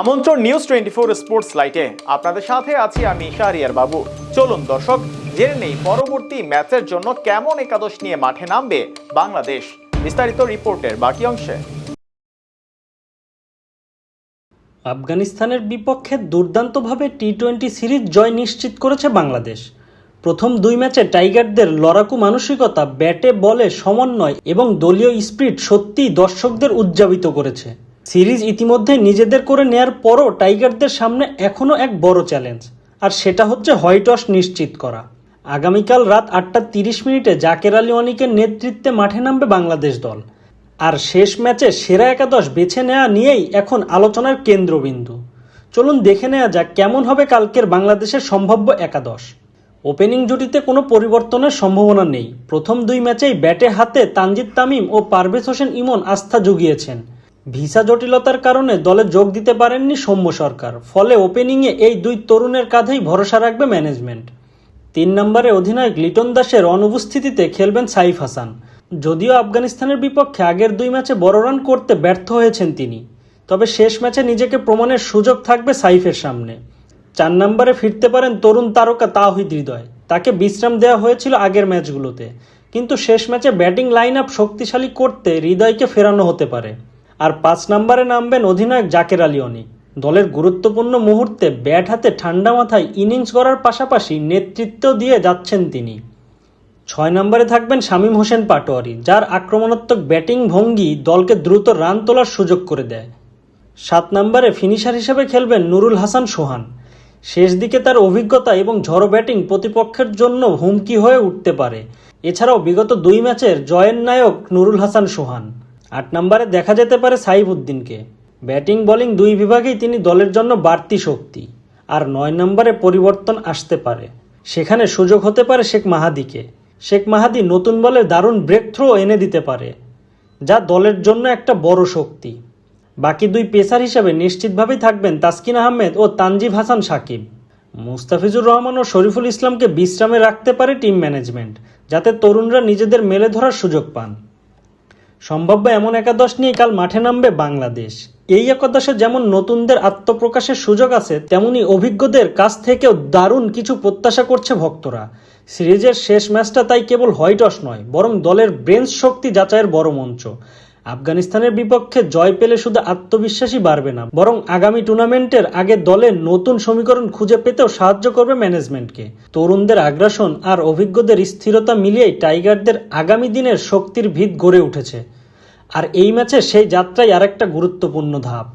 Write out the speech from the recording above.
আমন্ত্রণ news twenty four sports লাইটে আপনাদের সাথে আছি আমি শাহরিয়ার বাবু। চলুন দর্শক, জেনে নেই পরবর্তী ম্যাচের জন্য কেমন একাদশ নিয়ে মাঠে নামবে বাংলাদেশ। বিস্তারিত রিপোর্টের বাকি অংশে। আফগানিস্তানের বিপক্ষে দুর্দান্তভাবে টি টোয়েন্টি সিরিজ জয় নিশ্চিত করেছে বাংলাদেশ। প্রথম দুই ম্যাচে টাইগারদের লড়াকু মানসিকতা, ব্যাটে বলে সমন্বয় এবং দলীয় স্পিরিট সত্যিই দর্শকদের উদযাপিত করেছে। সিরিজ ইতিমধ্যে নিজেদের করে নেয়ার পরও টাইগারদের সামনে এখনও এক বড় চ্যালেঞ্জ, আর সেটা হচ্ছে হোয়াইটস নিশ্চিত করা। আগামীকাল রাত আটটা তিরিশ মিনিটে জাকের আলী অনিকের নেতৃত্বে মাঠে নামবে বাংলাদেশ দল। আর শেষ ম্যাচে সেরা একাদশ বেছে নেওয়া নিয়েই এখন আলোচনার কেন্দ্রবিন্দু। চলুন দেখে নেওয়া যাক কেমন হবে কালকের বাংলাদেশের সম্ভাব্য একাদশ। ওপেনিং জুটিতে কোনো পরিবর্তনের সম্ভাবনা নেই। প্রথম দুই ম্যাচেই ব্যাটে হাতে তানজিদ তামিম ও পারভেজ হোসেন ইমন আস্থা জুগিয়েছেন। ভিসা জটিলতার কারণে দলে যোগ দিতে পারেননি সৌম্য সরকার। ফলে ওপেনিংয়ে এই দুই তরুণের কাঁধেই ভরসা রাখবে ম্যানেজমেন্ট। তিন নম্বরে অধিনায়ক লিটন দাসের অনুপস্থিতিতে খেলবেন সাইফ হাসান। যদিও আফগানিস্তানের বিপক্ষে আগের দুই ম্যাচে বড় রান করতে ব্যর্থ হয়েছেন তিনি। তবে শেষ ম্যাচে নিজেকে প্রমাণের সুযোগ থাকবে সাইফের সামনে। চার নম্বরে ফিরতে পারেন তরুণ তারকা তাহিদ হৃদয়। তাকে বিশ্রাম দেওয়া হয়েছিল আগের ম্যাচগুলোতে। কিন্তু শেষ ম্যাচে ব্যাটিং লাইন আপ শক্তিশালী করতে হৃদয়কে ফেরানো হতে পারে। আর পাঁচ নম্বরে নামবেন অধিনায়ক জাকের আলী অনিক দলের গুরুত্বপূর্ণ মুহূর্তে ব্যাট হাতে ঠান্ডা মাথায় ইনিংস করার পাশাপাশি নেতৃত্ব দিয়ে যাচ্ছেন তিনি। ছয় নম্বরে থাকবেন শামীম হোসেন পাটোয়ারি, যার আক্রমণাত্মক ব্যাটিং ভঙ্গি দলকে দ্রুত রান তোলার সুযোগ করে দেয়। সাত নম্বরে ফিনিশার হিসেবে খেলবেন নুরুল হাসান সোহান। শেষ দিকে তার অভিজ্ঞতা এবং ঝড়ো ব্যাটিং প্রতিপক্ষের জন্য হুমকি হয়ে উঠতে পারে। এছাড়াও বিগত দুই ম্যাচের জয়ের নায়ক নুরুল হাসান সোহান। আট নম্বরে দেখা যেতে পারে সাইফ উদ্দিনকে। ব্যাটিং, বোলিং দুই বিভাগেই তিনি দলের জন্য বাড়তি শক্তি। আর নয় নম্বরে পরিবর্তন আসতে পারে। সেখানে সুযোগ হতে পারে শেখ মাহাদিকে। শেখ মাহাদি নতুন বলে দারুণ ব্রেক থ্রো এনে দিতে পারে, যা দলের জন্য একটা বড় শক্তি। বাকি দুই পেসার হিসেবে নিশ্চিতভাবেই থাকবেন তাসকিন আহমেদ ও তানজিব হাসান সাকিব। মুস্তাফিজুর রহমান ও শরীফুল ইসলামকে বিশ্রামে রাখতে পারে টিম ম্যানেজমেন্ট, যাতে তরুণরা নিজেদের মেলে ধরার সুযোগ পান। সম্ভাব্য এমন একাদশ নিয়ে কাল মাঠে নামবে বাংলাদেশ। এই একাদশে যেমন নতুনদের আত্মপ্রকাশের সুযোগ আছে, তেমনি অভিজ্ঞদের কাছ থেকেও দারুণ কিছু প্রত্যাশা করছে ভক্তরা। সিরিজের শেষ ম্যাচটা তাই কেবল হোয়াইটস নয়, বরং দলের ব্রেঞ্চ শক্তি যাচাইয়ের বড় মঞ্চ। আফগানিস্তানের বিপক্ষে জয় পেলে শুধু আত্মবিশ্বাসী বাড়বে না, বরং আগামী টুর্নামেন্টের আগে দলের নতুন সমীকরণ খুঁজে পেতেও সাহায্য করবে ম্যানেজমেন্টকে। তরুণদের আগ্রাসন আর অভিজ্ঞদের স্থিরতা মিলিয়েই টাইগারদের আগামী দিনের শক্তির ভিত গড়ে উঠেছে। আর এই ম্যাচে সেই যাত্রাই আরেকটা গুরুত্বপূর্ণ ধাপ।